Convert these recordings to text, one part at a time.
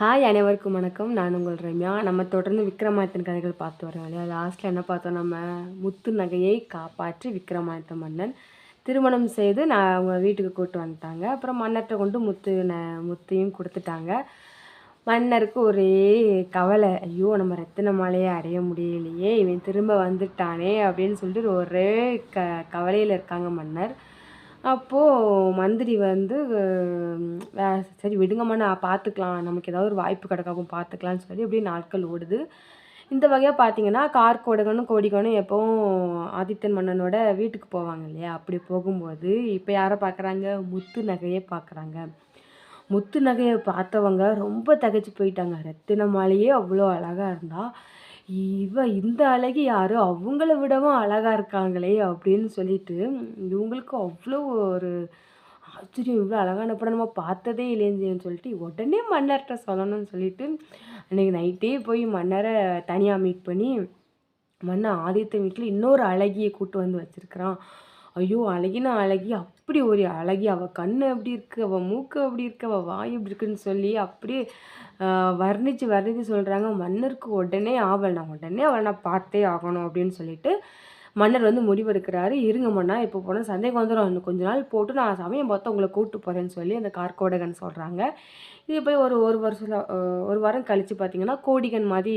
Hi அனைவருக்கும் வணக்கம். நான் உங்கள் ரம்யா. நம்ம தொடர்ந்து விக்ரமாதித்தன் கதைகள் பார்த்து வரோம் இல்லையா? லாஸ்ட்டில் என்ன பார்த்தோம்? நம்ம முத்து நகையை காப்பாற்றி விக்ரமாதித்த மன்னன் திருமணம் செய்து நான் அவங்க வீட்டுக்கு கூப்பிட்டு வந்துட்டாங்க. அப்புறம் மன்னர்கிட்ட கொண்டு முத்து ந முத்தையும் கொடுத்துட்டாங்க. மன்னருக்கு ஒரே கவலை. ஐயோ நம்ம ரத்தின மாலையை அடைய முடியலையே. இவன் திரும்ப வந்துட்டானே அப்படின்னு சொல்லிட்டு ஒரே க கவலையில் இருக்காங்க மன்னர். அப்போது மந்திரி வந்து வே சரி விடுங்கம்மா நான் பார்த்துக்கலாம் நமக்கு ஏதாவது ஒரு வாய்ப்பு கிடக்காகவும் பார்த்துக்கலான்னு சொல்லி அப்படியே நாட்கள் ஓடுது. இந்த வகையாக பார்த்தீங்கன்னா கார்கோடகனும் கோடிகனும் எப்போவும் ஆதித்தன் மன்னனோட வீட்டுக்கு போவாங்க இல்லையா? அப்படி போகும்போது இப்போ யாரை பார்க்குறாங்க முத்து நகையை பார்க்குறாங்க முத்து நகையை பார்த்தவங்க ரொம்ப தகைச்சு போயிட்டாங்க. ரத்தின மாலையே அவ்வளோ அழகாக இருந்தால் இவ இந்த அழகி யாரு? அவங்கள விடவும் அழகாக இருக்காங்களே அப்படின்னு சொல்லிட்டு இவங்களுக்கு அவ்வளோ ஒரு ஆச்சரியம் இவ்வளோ அழகான படம் நம்ம பார்த்ததே இல்லைன்னு சொல்லிட்டு உடனே மன்னர்கிட்ட சொல்லணும்னு சொல்லிட்டு அன்றைக்கி நைட்டே போய் மன்னரை தனியாக மீட் பண்ணி மன்னர் ஆதித்த வீட்டில் இன்னொரு அழகியை கூட்டு வந்து வச்சுருக்கிறான். ஐயோ அழகினா அழகி அப்படி ஒரு அழகி அவள் கண் எப்படி இருக்குது அவள் மூக்கு அப்படி இருக்குது அவள் வாய் எப்படி இருக்குன்னு சொல்லி அப்படியே வர்ணித்து வர்ணித்து சொல்கிறாங்க மன்னருக்கு உடனே ஆவல். நான் உடனே அவளை நான் பார்த்தே ஆகணும் அப்படின்னு சொல்லிட்டு மன்னர் வந்து முடிவெடுக்கிறாரு. இருங்க மன்னா இப்போ போனால் சந்தேகம் வந்துடும் இன்னும் கொஞ்ச நாள் போட்டு நான் சமயம் பார்த்து உங்களை கூப்பிட்டு போகிறேன்னு சொல்லி அந்த கார்கோடகன் சொல்கிறாங்க இது போய் ஒரு ஒரு வருஷம் ஒரு வாரம் கழித்து பார்த்தீங்கன்னா கோடிகன் மாதிரி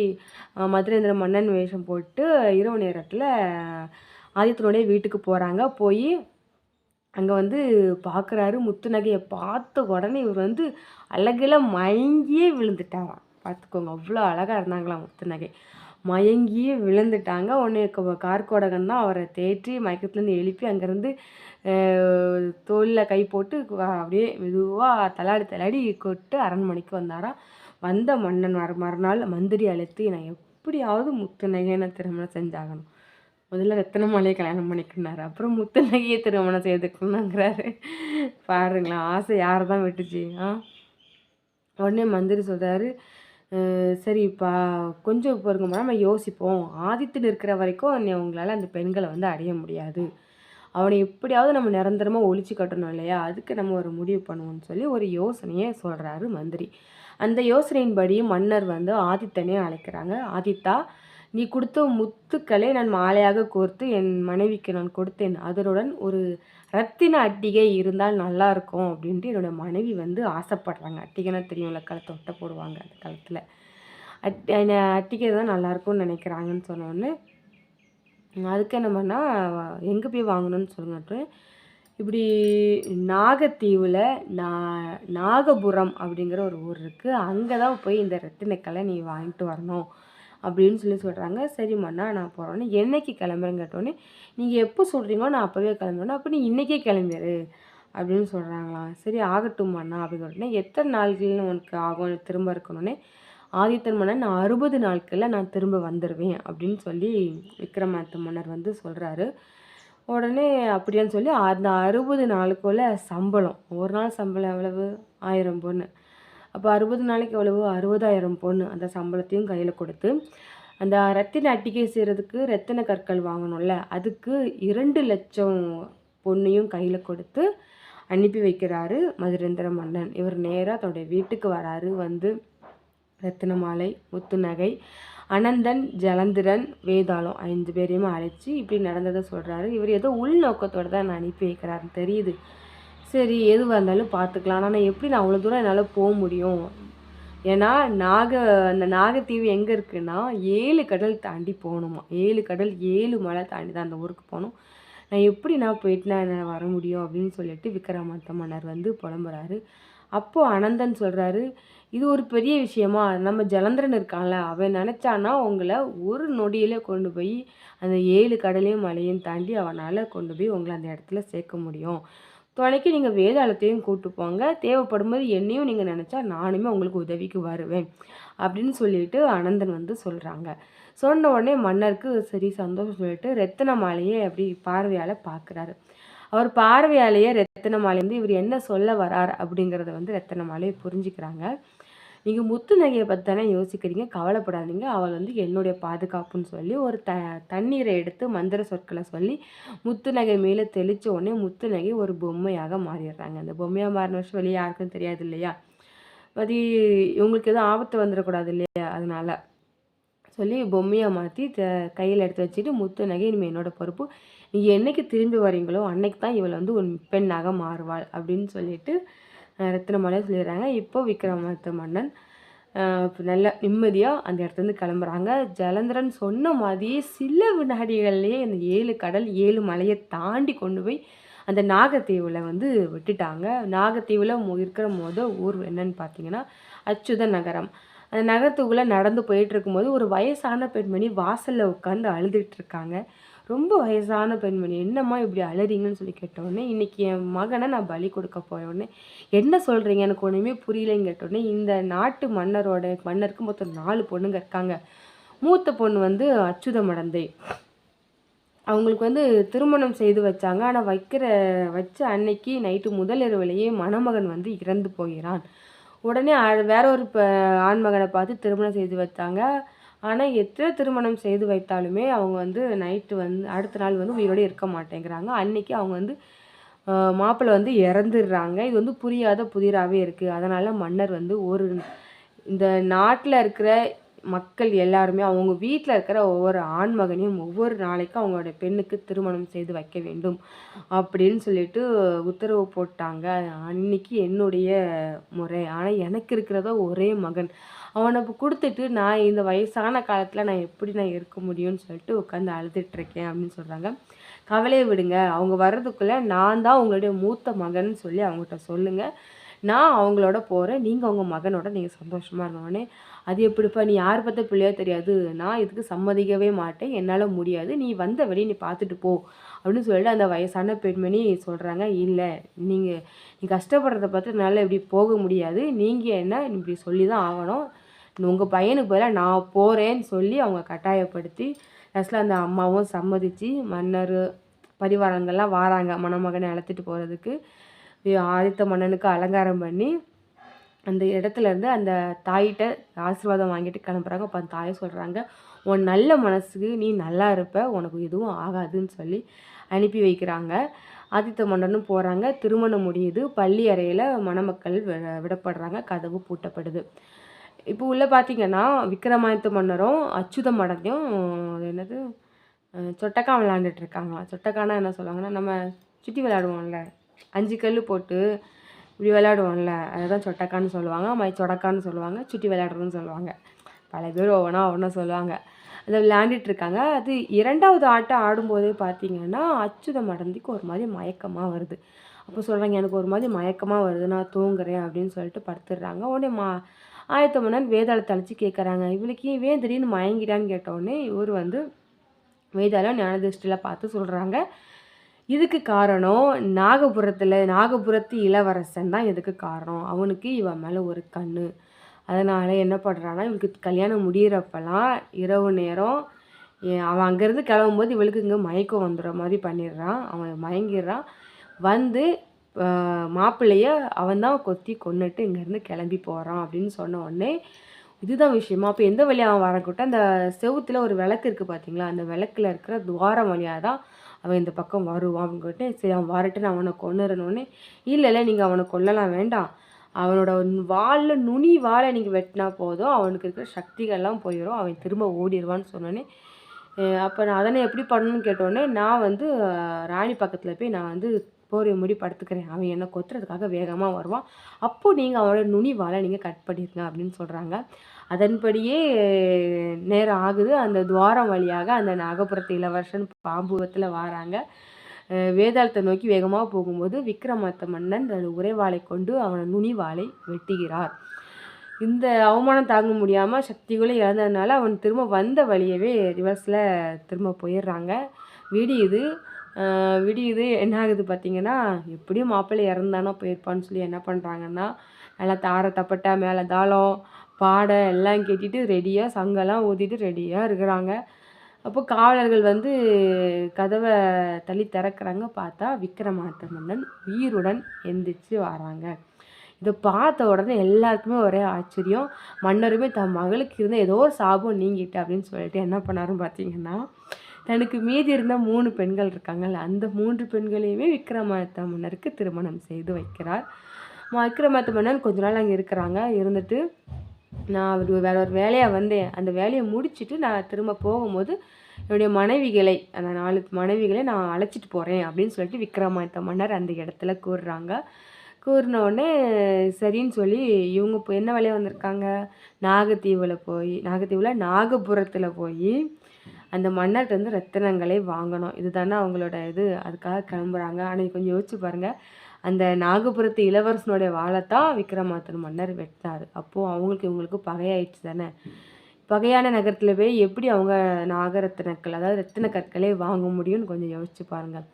மதுரேந்திர மன்னன் வேஷம் போட்டு இரவு நேரத்தில் ஆதித்தனுடைய வீட்டுக்கு போகிறாங்க போய் அங்கே வந்து பார்க்குறாரு முத்து நகையை பார்த்த உடனே இவர் வந்து அழகில் மயங்கியே விழுந்துட்டாராம். பார்த்துக்கோங்க அவ்வளோ அழகாக இருந்தாங்களாம் முத்து நகை மயங்கியே விழுந்துட்டாங்க. உடனே கார்கோடகன் தான் அவரை தேற்றி மயக்கத்துலேருந்து எழுப்பி அங்கேருந்து தோளில் கை போட்டு அப்படியே மெதுவாக தலாடி தலாடி கொட்டு அரண்மனைக்கு வந்தாராம். வந்த மன்னன் மறு மறுநாள் மந்திரி அழைத்து நான் எப்படியாவது முத்து நகையை நான் திருமணம் செஞ்சாகணும். முதல்ல ரத்தனமாலையை கல்யாணம் பண்ணிக்கினாரு. அப்புறம் முத்தநகையை திருமணம் செய்துக்கணுங்கிறாரு பாருங்களேன் ஆசை யாரை தான் விட்டுச்சு ஆ? உடனே மந்திரி சொல்கிறாரு சரிப்பா கொஞ்சம் பொறுங்க நம்ம யோசிப்போம். ஆதித்து இருக்கிற வரைக்கும் உங்களால் அந்த பெண்களை வந்து அடைய முடியாது. அவனை எப்படியாவது நம்ம நிரந்தரமாக ஒழிச்சு கட்டணும் இல்லையா? அதுக்கு நம்ம ஒரு முடிவு பண்ணுவோம்னு சொல்லி ஒரு யோசனையை சொல்கிறாரு மந்திரி. அந்த யோசனையின்படி மன்னர் வந்து ஆதித்தனே அழைக்கிறாங்க. ஆதித்தா நீ கொடுத்த முத்துக்களை நான் மாலையாக கோர்த்து என் மனைவிக்கு நான் கொடுத்தேன். அதனுடன் ஒரு ரத்தின அட்டிகை இருந்தால் நல்லா இருக்கும் அப்படின்ட்டு என்னோடய மனைவி வந்து ஆசைப்படுறாங்க. அட்டிகைனா தெரியும்ல கழுத்தை ஒட்ட போடுவாங்க அந்த காலத்தில். அட் அட்டிகை தான் நல்லாயிருக்கும்னு நினைக்கிறாங்கன்னு சொன்னோடனே அதுக்கு என்ன பண்ணால் எங்கே போய் வாங்கணும்னு சொல்லுங்கட்டு இப்படி நாகத்தீவில் நா நாகபுரம் அப்படிங்கிற ஒரு ஊர் இருக்குது அங்கே தான் போய் இந்த ரத்தினக்கலை நீ வாங்கிட்டு வரணும். அப்படின்னு சொல்லி சொல்கிறாங்க சரிம்மாண்ணா நான் போகிறோன்னே என்னைக்கு கிளம்புறேன்னு கேட்டோன்னே நீங்கள் எப்போ சொல்கிறீங்களோ நான் அப்போவே கிளம்புறேன் அப்போ நீ இன்றைக்கே கிளம்பிடு அப்படின்னு சொல்கிறாங்களாம் சரி ஆகட்டும்மாண்ணா அப்படின்னு உடனே எத்தனை நாள்கள் உனக்கு ஆகும் திரும்ப இருக்கணும்னே ஆதித்தன் மன்னர் நான் அறுபது நாட்களில் நான் திரும்ப வந்துடுவேன் அப்படின்னு சொல்லி விக்ரமாதித்த மன்னர் வந்து சொல்கிறாரு உடனே அப்படியான்னு சொல்லி அந்த அறுபது நாளுக்குள்ள சம்பளம் ஒரு நாள் சம்பளம் எவ்வளவு? ஆயிரம் பொண்ணு அப்போ அறுபது நாளைக்கு எவ்வளவு? அறுபதாயிரம் பொண்ணு. அந்த சம்பளத்தையும் கையில் கொடுத்து அந்த ரத்தின அட்டிகை செய்கிறதுக்கு ரத்தின கற்கள் வாங்கணும்ல அதுக்கு இரண்டு லட்சம் பொண்ணையும் கையில் கொடுத்து அனுப்பி வைக்கிறாரு மதுரேந்திர மன்னன். இவர் நேராக தன்னுடைய வீட்டுக்கு வராரு. வந்து ரத்தின மாலை முத்து நகை அனந்தன் ஜலந்திரன் வேதாளம் ஐந்து பேரையுமே அழைச்சி இப்படி நடந்ததை சொல்கிறாரு இவர் ஏதோ உள்நோக்கத்தோடு தான் நான் அனுப்பி வைக்கிறாருன்னு தெரியுது. சரி எதுவாக இருந்தாலும் பார்த்துக்கலாம். ஆனால் எப்படி நான் அவ்வளோ தூரம் என்னால் போக முடியும்? ஏன்னா நாக அந்த நாகத்தீவு எங்கே இருக்குன்னா ஏழு கடல் தாண்டி போகணுமா? ஏழு கடல் ஏழு மலை தாண்டி தான் அந்த ஊருக்கு போகணும். நான் எப்படி நான் போயிட்டு நான் என்ன வர முடியும் அப்படின்னு சொல்லிட்டு விக்ரமாத்த மன்னர் வந்து புலம்புறாரு. அப்போது அனந்தன் சொல்கிறாரு இது ஒரு பெரிய விஷயமா? நம்ம ஜலந்திரன் இருக்கான்ல அவன் நினச்சானா உங்களை ஒரு நொடியிலே கொண்டு போய் அந்த ஏழு கடலையும் மலையும் தாண்டி அவனால் கொண்டு போய் உங்களை அந்த இடத்துல சேர்க்க முடியும். தொலைக்கு நீங்கள் வேதாளத்தையும் கூட்டு போங்க. தேவைப்படும் போது என்னையும் நீங்கள் நினச்சா நானுமே உங்களுக்கு உதவிக்கு வருவேன். அப்படின்னு சொல்லிட்டு அனந்தன் வந்து சொல்கிறாங்க சொன்ன உடனே மன்னருக்கு சரி சந்தோஷம் சொல்லிட்டு ரத்தின மாலையை அப்படி பார்வையால் பார்க்குறாரு. அவர் பார்வையாலேயே ரத்தின மாலை வந்து இவர் என்ன சொல்ல வரார் அப்படிங்கிறத வந்து ரத்தின மாலையை புரிஞ்சுக்கிறாங்க. நீங்கள் முத்து நகையை பற்றி தானே யோசிக்கிறீங்க கவலைப்படாதீங்க. அவள் வந்து என்னுடைய பாதுகாப்புன்னு சொல்லி ஒரு த தண்ணீரை எடுத்து மந்திர சொற்களை சொல்லி முத்து நகை மேலே தெளித்த உடனே முத்து நகை ஒரு பொம்மையாக மாறிடுறாங்க. அந்த பொம்மையாக மாறின வருஷம் வெளியே யாருக்கும் தெரியாது இல்லையா? அது இவங்களுக்கு எதுவும் ஆபத்து வந்துடக்கூடாது இல்லையா? அதனால் சொல்லி பொம்மையை மாற்றி த கையில் எடுத்து வச்சுட்டு முத்து நகை இனிமேல் என்னோட பொறுப்பு. நீங்கள் என்றைக்கு திரும்பி வரீங்களோ அன்னைக்கு தான் இவள் வந்து ஒரு பெண்ணாக மாறுவாள் அப்படின்னு சொல்லிட்டு ரத்தினமாலே சொல்லிடுறாங்க. இப்போ விக்ரமாதித்த மன்னன் நல்ல நிம்மதியாக அந்த இடத்துலேருந்து கிளம்புறாங்க. ஜலந்திரன் சொன்ன மாதிரியே சில வினாடிகள்லேயே அந்த ஏழு கடல் ஏழு மலையை தாண்டி கொண்டு போய் அந்த நாகத்தீவில் வந்து விட்டுட்டாங்க. நாகத்தீவில் இருக்கிற மொதல் ஊர் என்னன்னு பார்த்தீங்கன்னா அச்சுத நகரம். அந்த நகரத்துக்குள்ளே நடந்து போயிட்டு இருக்கும்போது ஒரு வயசான பெண்மணி வாசலில் உட்காந்து அழுதுட்டு இருக்காங்க. ரொம்ப வயசான பெண்மணி என்னம்மா இப்படி அழறிங்கன்னு சொல்லி கேட்டோடனே இன்றைக்கி என் மகனை நான் பலி கொடுக்க போயோடனே என்ன சொல்கிறீங்க எனக்கு ஒன்றுமே புரியலைன்னு கேட்டோடனே இந்த நாட்டு மன்னரோட மன்னருக்கு மொத்தம் நாலு பொண்ணுங்க இருக்காங்க. மூத்த பொண்ணு வந்து அச்சுத மடந்தை அவங்களுக்கு வந்து திருமணம் செய்து வச்சாங்க. ஆனால் வைக்கிற வச்ச அன்னைக்கு நைட்டு முதல் இரவுலேயே மணமகன் வந்து இறந்து போகிறான் உடனே வேற ஒரு ஆண்மகனை பார்த்து திருமணம் செய்து வச்சாங்க. ஆனால் எத்தனை திருமணம் செய்து வைத்தாலுமே அவங்க வந்து நைட்டு வந்து அடுத்த நாள் வந்து உயிரோடு இருக்க மாட்டேங்கிறாங்க. அன்றைக்கி அவங்க வந்து மாப்பிள்ளை வந்து இறந்துடுறாங்க. இது வந்து புரியாத புதிராகவே இருக்குது அதனால் மன்னர் வந்து ஒரு இந்த நாட்டில் இருக்கிற மக்கள் எல்லாருமே அவங்க வீட்டில் இருக்கிற ஒவ்வொரு ஆண் மகனையும் ஒவ்வொரு நாளைக்கும் அவங்களோட பெண்ணுக்கு திருமணம் செய்து வைக்க வேண்டும் அப்படின்னு சொல்லிட்டு உத்தரவு போட்டாங்க. அன்னைக்கு என்னுடைய முறை. ஆனால் எனக்கு இருக்கிறதோ ஒரே மகன். அவனை கொடுத்துட்டு நான் இந்த வயசான காலத்தில் நான் எப்படி நான் இருக்க முடியும்னு சொல்லிட்டு உட்காந்து அழுதுட்ருக்கேன் அப்படின்னு சொல்கிறாங்க கவலையை விடுங்க. அவங்க வர்றதுக்குள்ளே நான் தான் உங்களுடைய மூத்த மகன் சொல்லி அவங்ககிட்ட சொல்லுங்கள் நான் அவங்களோட போகிறேன் நீங்கள் உங்கள் மகனோட நீங்கள் சந்தோஷமாக இருந்தோடனே அது எப்படிப்பா? நீ யார் பார்த்த பிள்ளையோ தெரியாது. நான் இதுக்கு சம்மதிக்கவே மாட்டேன். என்னால் முடியாது. நீ வந்த வழி நீ பார்த்துட்டு போ. அப்படின்னு சொல்லிட்டு அந்த வயசான பெண்மணி சொல்கிறாங்க இல்லை நீங்கள் நீ கஷ்டப்படுறத பார்த்து என்னால் இப்படி போக முடியாது. நீங்கள் என்ன இப்படி சொல்லி தான் ஆகணும். உங்கள் பையனுக்கு பதிலாக நான் போகிறேன்னு சொல்லி அவங்க கட்டாயப்படுத்தி லாஸ்ட்டில் அந்த அம்மாவும் சம்மதித்து மன்னர் பரிவாரங்கள்லாம் வாராங்க. மணமகனை அழைச்சிட்டு போகிறதுக்கு ஆதித்த மன்னனுக்கு அலங்காரம் பண்ணி அந்த இடத்துலேருந்து அந்த தாயிட்ட ஆசீர்வாதம் வாங்கிட்டு கிளம்புறாங்க. அப்போ அந்த தாயை சொல்கிறாங்க உன் நல்ல மனசுக்கு நீ நல்லா இருப்ப உனக்கு எதுவும் ஆகாதுன்னு சொல்லி அனுப்பி வைக்கிறாங்க. ஆதித்த மன்னனும் போகிறாங்க திருமணம் முடியுது. பள்ளி அறையில் மணமக்கள் விடப்படுறாங்க. கதவு பூட்டப்படுது. இப்போ உள்ளே பார்த்தீங்கன்னா விக்ரமாதித்த மன்னரும் அச்சுத மடத்தையும் என்னது சொட்டக்கா விளாண்டுட்டு இருக்காங்களாம். சொட்டக்கானா என்ன சொல்லுவாங்கன்னா நம்ம சுற்றி விளையாடுவோம்ல. அஞ்சு கல் போட்டு இப்படி விளையாடுவோம்ல அதை தான் சொட்டக்கான்னு சொல்லுவாங்க மை சொடக்கான்னு சொல்லுவாங்க சுற்றி விளையாடுறதுன்னு சொல்லுவாங்க. பல பேர் ஒவ்வொன்றா ஒவ்வொன்றா சொல்லுவாங்க. அதை விளையாண்டுட்ருக்காங்க அது இரண்டாவது ஆட்டம் ஆடும்போது பார்த்தீங்கன்னா அச்சுத மடந்திக்கு ஒரு மாதிரி மயக்கமாக வருது. அப்போ சொல்கிறாங்க எனக்கு ஒரு மாதிரி மயக்கமாக வருது நான் தூங்குறேன் அப்படின்னு சொல்லிட்டு படுத்துடுறாங்க. உடனே மா ஆயத்தமன்னன் வேதாளத்தை அழைச்சி கேட்குறாங்க இவளுக்கு ஏன் திடீர்னு மயங்கிட்டான்னு கேட்டோடனே இவர் வந்து வேதாளம் ஞானதிருஷ்டியில் பார்த்து சொல்கிறாங்க இதுக்கு காரணம் நாகபுரத்தில் நாகபுரத்து இளவரசன் தான் இதுக்கு காரணம். அவனுக்கு இவன் மேலே ஒரு கண் அதனால் என்ன பண்ணுறான்னா இவளுக்கு கல்யாணம் முடிகிறப்பெல்லாம் இரவு நேரம் அவன் அங்கேருந்து கிளம்பும்போது இவளுக்கு இங்கே மயக்கம் வந்துடுற மாதிரி பண்ணிடுறான். அவன் மயங்கிடுறான். வந்து மாப்பிள்ளைய அவன் தான் கொத்தி கொன்னுட்டு இங்கேருந்து கிளம்பி போகிறான் அப்படின்னு சொன்ன உடனே இதுதான் விஷயமா? அப்போ எந்த வழியாக அவன் வரக்கூட்ட அந்த செவுத்தில் ஒரு விளக்கு இருக்குது பார்த்தீங்களா அந்த விளக்கில் இருக்கிற துவாரம் வழியாக தான் அவன் இந்த பக்கம் வருவான் அப்படின்னு சரி அவன் வரட்டு நான் அவனை கொண்டுறனோடனே இல்லை இல்லை நீங்கள் அவனை கொல்லலாம் வேண்டாம். அவனோட வாலில் நுனி வாழை நீங்கள் வெட்டினா போதும். அவனுக்கு இருக்கிற சக்திகள்லாம் போயிடும் அவன் திரும்ப ஓடிடுவான்னு சொன்னோன்னே அப்போ நான் அதனை எப்படி பண்ணணும்னு கேட்டோடனே நான் வந்து ராணி பக்கத்தில் போய் நான் வந்து போரை முடி படுத்துக்கிறேன். அவன் என்னை கொத்துறதுக்காக வேகமாக வருவான். அப்போது நீங்கள் அவனோட நுனி வாழை நீங்கள் கட் பண்ணிடுங்க அப்படின்னு சொல்கிறாங்க அதன்படியே நேரம் ஆகுது. அந்த துவாரம் வழியாக அந்த நாகபுரத்து இளவரசன் பாம்புவத்தில் வராங்க. வேதாளத்தை நோக்கி வேகமாக போகும்போது விக்ரமாத்த மன்னன் தனது உரைவாளை கொண்டு அவனை நுனிவாளை வெட்டுகிறார். இந்த அவமானம் தாங்க முடியாமல் சக்திகளை இழந்ததுனால அவன் திரும்ப வந்த வழியவே ரிவர்ஸில் திரும்ப போயிடுறாங்க. விடியுது விடியுது என்ன ஆகுது பார்த்தீங்கன்னா எப்படியும் மாப்பிள்ளை இறந்தானா போயிருப்பான்னு சொல்லி என்ன பண்ணுறாங்கன்னா நல்லா தார தப்பட்டா மேலே தாளம் பாட எல்லாம் கேட்டுட்டு ரெடியாக சங்கெல்லாம் ஊதிட்டு ரெடியாக இருக்கிறாங்க. அப்போ காவலர்கள் வந்து கதவை தள்ளி திறக்கிறாங்க. பார்த்தா விக்ரமாதித்த மன்னன் உயிருடன் எந்திரிச்சு வராங்க. இதை பார்த்த உடனே எல்லாருக்குமே ஒரே ஆச்சரியம். மன்னருமே தன் மகளுக்கு இருந்த ஏதோ ஒரு சாபம் நீங்கிட்டு அப்படின்னு சொல்லிட்டு என்ன பண்ணாருன்னு பார்த்தீங்கன்னா தனக்கு மீதி இருந்த மூணு பெண்கள் இருக்காங்கல்ல அந்த மூன்று பெண்களையுமே விக்ரமாதித்த மன்னருக்கு திருமணம் செய்து வைக்கிறார். விக்ரமாதித்த மன்னன் கொஞ்ச நாள் அங்கே இருக்கிறாங்க. இருந்துட்டு நான் அவர் வேற ஒரு வேலையாக வந்தேன். அந்த வேலையை முடிச்சுட்டு நான் திரும்ப போகும்போது என்னுடைய மனைவிகளை அந்த நாலு மனைவிகளை நான் அழைச்சிட்டு போகிறேன் அப்படின்னு சொல்லிட்டு விக்ரமாதித்த மன்னர் அந்த இடத்துல கூறுறாங்க. கூறினோடனே சரின்னு சொல்லி இவங்க இப்போ என்ன வேலையாக வந்திருக்காங்க? நாகத்தீவில் போய் நாகத்தீவில் நாகபுரத்தில் போய் அந்த மன்னர்கிட்ட வந்து ரத்தினங்களை வாங்கணும். இதுதானே அவங்களோட இது. அதுக்காக கிளம்புறாங்க. ஆனால் கொஞ்சம் யோசிச்சு பாருங்கள் அந்த நாகபுரத்து இளவரசனுடைய வாழைத்தான் விக்ரமாத்தன் மன்னர் வெட்டினார். அப்போது அவங்களுக்கு இவங்களுக்கு பகையாயிடுச்சு தானே? பகையான நகரத்தில் போய் எப்படி அவங்க நாகரத்தினக்கள் அதாவது ரத்தின கற்களை வாங்க முடியும்னு கொஞ்சம் யோசிச்சு பாருங்கள்.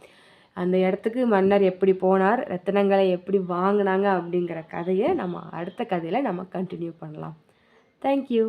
அந்த இடத்துக்கு மன்னர் எப்படி போனார் ரத்தினங்களை எப்படி வாங்கினாங்க அப்படிங்கிற கதையை நம்ம அடுத்த கதையில் நம்ம கண்டினியூ பண்ணலாம். தேங்க்யூ